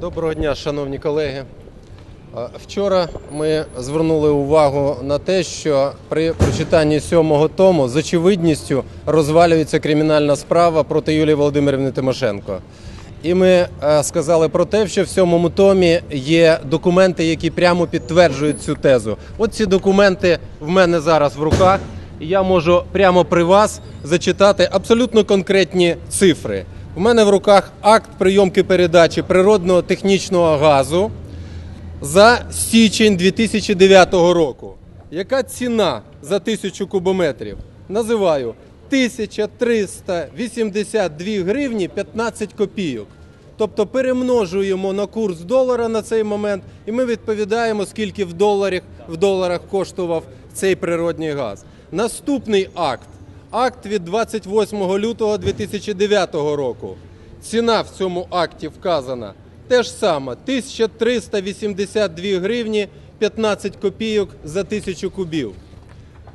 Доброго дня, шановні колеги. Вчора ми звернули увагу на те, що при прочитанні сьомого тому з очевидністю розвалюється кримінальна справа проти Юлії Володимирівни Тимошенко. І ми е, сказали про те, що в сьомому томі є документи, які прямо підтверджують цю тезу. От ці документи в мене зараз в руках, і я можу прямо при вас зачитати абсолютно конкретні цифри. У мене в руках акт прийомки передачі природного технічного газу за січень 2009 року. Яка ціна за тисячу кубометрів? Називаю 1382 гривні 15 копійок. Тобто перемножуємо на курс долара на цей момент, і ми відповідаємо, скільки в доларах, в доларах коштував цей природний газ. Наступний акт акт від 28 лютого 2009 року. Ціна в цьому акті вказана те ж саме 1382 гривні 15 копійок за тисячу кубів.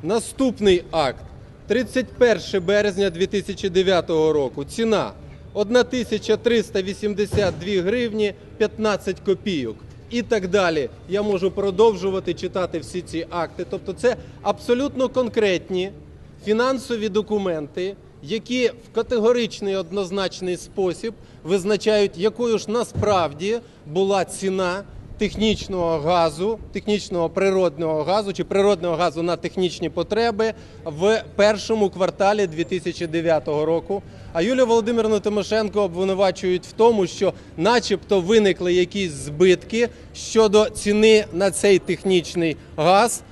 Наступний акт 31 березня 2009 року. Ціна 1382 гривні 15 копійок. І так далі. Я можу продовжувати читати всі ці акти. Тобто, це абсолютно конкретні фінансові документи, які в категоричний однозначний спосіб визначають, якою ж насправді була ціна технічного газу, технічного природного газу чи природного газу на технічні потреби в першому кварталі 2009 року. А Юлію Володимирівну Тимошенко обвинувачують в тому, що, начебто, виникли якісь збитки щодо ціни на цей технічний газ.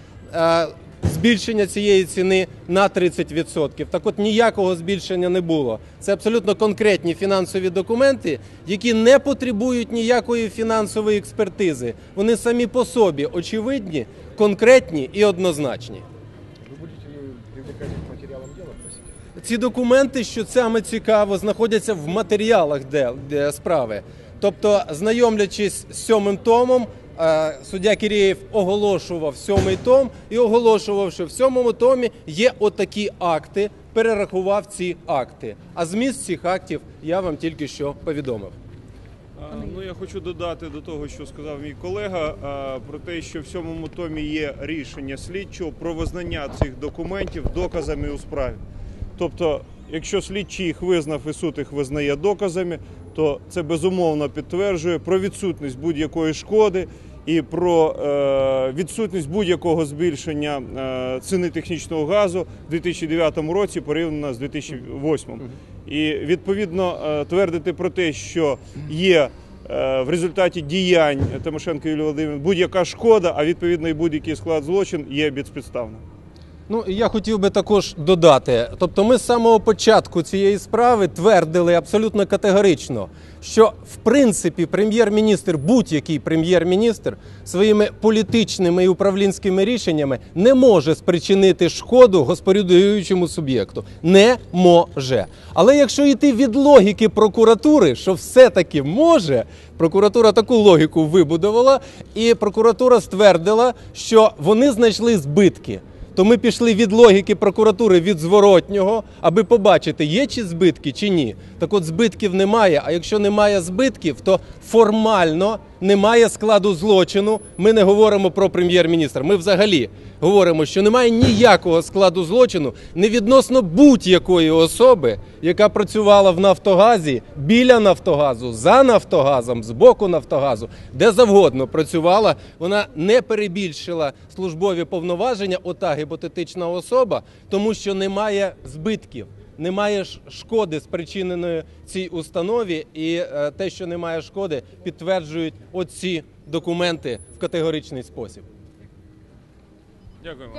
Збільшення цієї ціни на 30%. Так от ніякого збільшення не було. Це абсолютно конкретні фінансові документи, які не потребують ніякої фінансової експертизи. Вони самі по собі очевидні, конкретні і однозначні. Вы будете материалам дела, просите? Ці документи, що саме цікаво, знаходяться в матеріалах де, де справи. Тобто, знайомлячись з сьомим томом, суддя Кірєєв оголошував сьомий том і оголошував, що в сьомому томі є отакі акти, перерахував ці акти. А зміст цих актів я вам тільки що повідомив. Ну, я хочу додати до того, що сказав мій колега, про те, що в сьомому томі є рішення слідчого про визнання цих документів доказами у справі. Тобто, якщо слідчий їх визнав і суд їх визнає доказами, то це безумовно підтверджує про відсутність будь-якої шкоди і про е, відсутність будь-якого збільшення е, ціни технічного газу в 2009 році порівняно з 2008. І відповідно е, твердити про те, що є в результаті діянь Тимошенко Юлії Володимирівни будь-яка шкода, а відповідно і будь-який склад злочин є безпідставним. Ну, я хотів би також додати. Тобто, ми з самого початку цієї справи твердили абсолютно категорично, що в принципі прем'єр-міністр, будь-який прем'єр-міністр, своїми політичними і управлінськими рішеннями не може спричинити шкоду господарюючому суб'єкту. Не може. Але якщо йти від логіки прокуратури, що все-таки може, прокуратура таку логіку вибудувала, і прокуратура ствердила, що вони знайшли збитки то ми пішли від логіки прокуратури від зворотнього, аби побачити, є чи збитки, чи ні. Так от збитків немає. А якщо немає збитків, то формально немає складу злочину. Ми не говоримо про прем'єр-міністра. Ми взагалі говоримо, що немає ніякого складу злочину не відносно будь-якої особи, яка працювала в Нафтогазі, біля Нафтогазу, за Нафтогазом, з боку Нафтогазу, де завгодно працювала. Вона не перебільшила службові повноваження, ота гіпотетична особа, тому що немає збитків. Немає шкоди спричиненої цій установі, і е, те, що немає шкоди, підтверджують оці документи в категоричний спосіб. Дякую.